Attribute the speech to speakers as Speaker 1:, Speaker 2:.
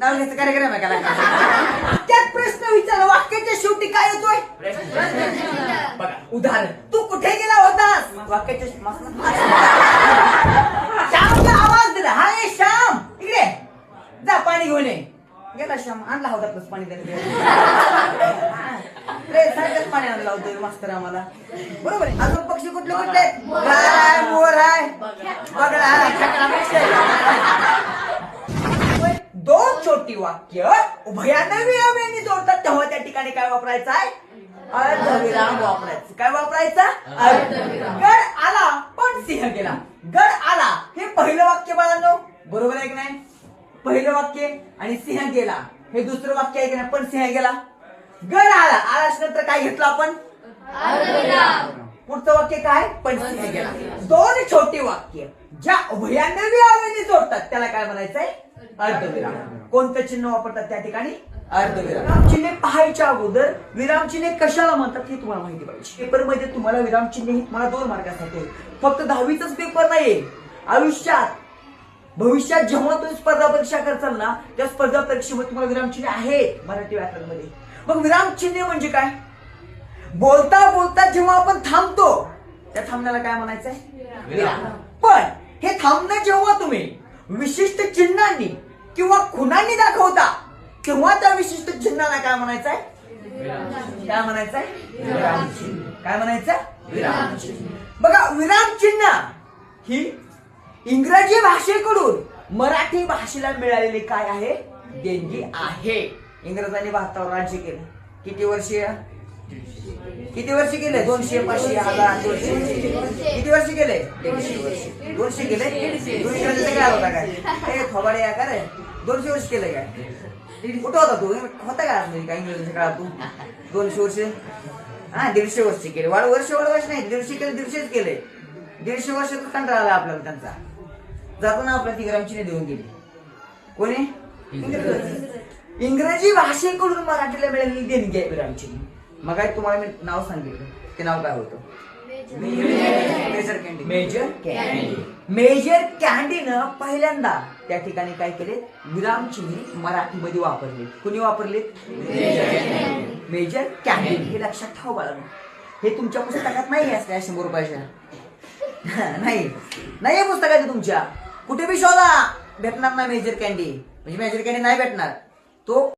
Speaker 1: नाव घ्यायचा कार्यक्रम आहे का त्यात प्रश्न विचार वाक्याच्या शेवटी काय येतोय बघा. उदाहरण. तू कुठे गेला होतास? वाक्याच्या श्यामचा आवाज दिला. हा ये श्याम. इकडे. जा पाणी घेऊन ये. गेला श्याम. आणला होता प्लस पाणी रे सारखंच पाणी आणलं होतं मास्तर आम्हाला बरोबर आहे. अजून पक्षी कुठले कुठले? गाय मोर आहे. बगळा छोटी वाक्य उभयानवी अवेनी जोडतात. तेव्हा त्या ठिकाणी काय वापरायचं आहे अर्धविराम वापरायचं. काय वापरायचं? अर्धविराम. गड आला पण सिंह गेला. गड आला. हे पहिलं वाक्य बाळांनो. बरोबर आहे की नाही? पहिलं वाक्य आणि सिंह गेला. हे दुसरं वाक्य आहे की नाही? पण सिंह गेला. गड आला. आल्याच्यानंतर काय घेतलं आपण? पुढचं वाक्य काय? पण सिंह गेला. दोन छोटी वाक्य. ज्या उभयानवी अवेनी जोडतात त्याला काय म्हणायचंय? अर्धविराम. कोणतं चिन्ह वापरतात त्या ठिकाणी? अर्धविराम. विराम चिन्हे पाहायच्या अगोदर विराम चिन्हे कशाला म्हणतात हे तुम्हाला माहिती पाहिजे. पेपरमध्ये तुम्हाला विराम चिन्हे ही तुम्हाला दोन मार्कासाठी आहेत. फक्त दहावीचाच पेपर नाहीये. आयुष्यात भविष्यात जेव्हा तुम्ही स्पर्धा परीक्षा करताल ना त्या स्पर्धा परीक्षेमध्ये तुम्हाला विराम चिन्हे आहेत मराठी व्याकरणमध्ये मग विराम चिन्हे म्हणजे काय? बोलता बोलता जेव्हा आपण थांबतो त्या थांबण्याला काय म्हणायचंय? विराम. पण हे थांबणं जेव्हा तुम्ही विशिष्ट चिन्हांनी किंवा खुनांनी दाखवता तेव्हा त्या विशिष्ट चिन्हाला काय म्हणायचंय? काय म्हणायचंय? काय म्हणायचं बघा विराम चिन्ह ही इंग्रजी भाषेकडून मराठी भाषेला मिळालेली काय आहे? देणगी आहे. इंग्रजांनी भारतावर राज्य केलं. किती वर्षीय? किती वर्ष केले दोनशे पाचशे हजार दोनशे. किती वर्ष वर्ष. दोनशे केले दोन इंग्रजीचं काय होता काय? हे थोबाडे या का रे? दोनशे वर्ष केले काय? कुठं होता तू? होता का काय इंग्रजीच्या काळात तू? दोनशे वर्ष? हा दीडशे वर्ष केले. वाढ वर्ष वाढ वर्ष नाही. दीडशे केले दीडशेच केले. दीडशे वर्ष कंटाळा आला आपल्याला त्यांचा. जाताना आपल्या ती देऊन गेली. कोणी? इंग्रजी. भाषेकडून मराठीला मिळालेली देणगी आहे विरामचिन्ह मग काय तुम्हाला मी नाव सांगितलं ते नाव काय होतं? Major Candy major Candy major कॅन्डीनं पहिल्यांदा त्या ठिकाणी काय केले? विरामचिन्हे मराठीमध्ये वापरले. कुणी वापरले? मेजर कॅन्डी हे लक्षात ठेवा बाळांनो हे तुमच्या पुस्तकात नाही असल्या शंभर रुपयाच्या? नाही. नाही पुस्तकाचे तुमच्या. कुठे बी शोधा. भेटणार नाही मेजर कॅन्डी म्हणजे मेजर कॅन्डी नाही भेटणार. तो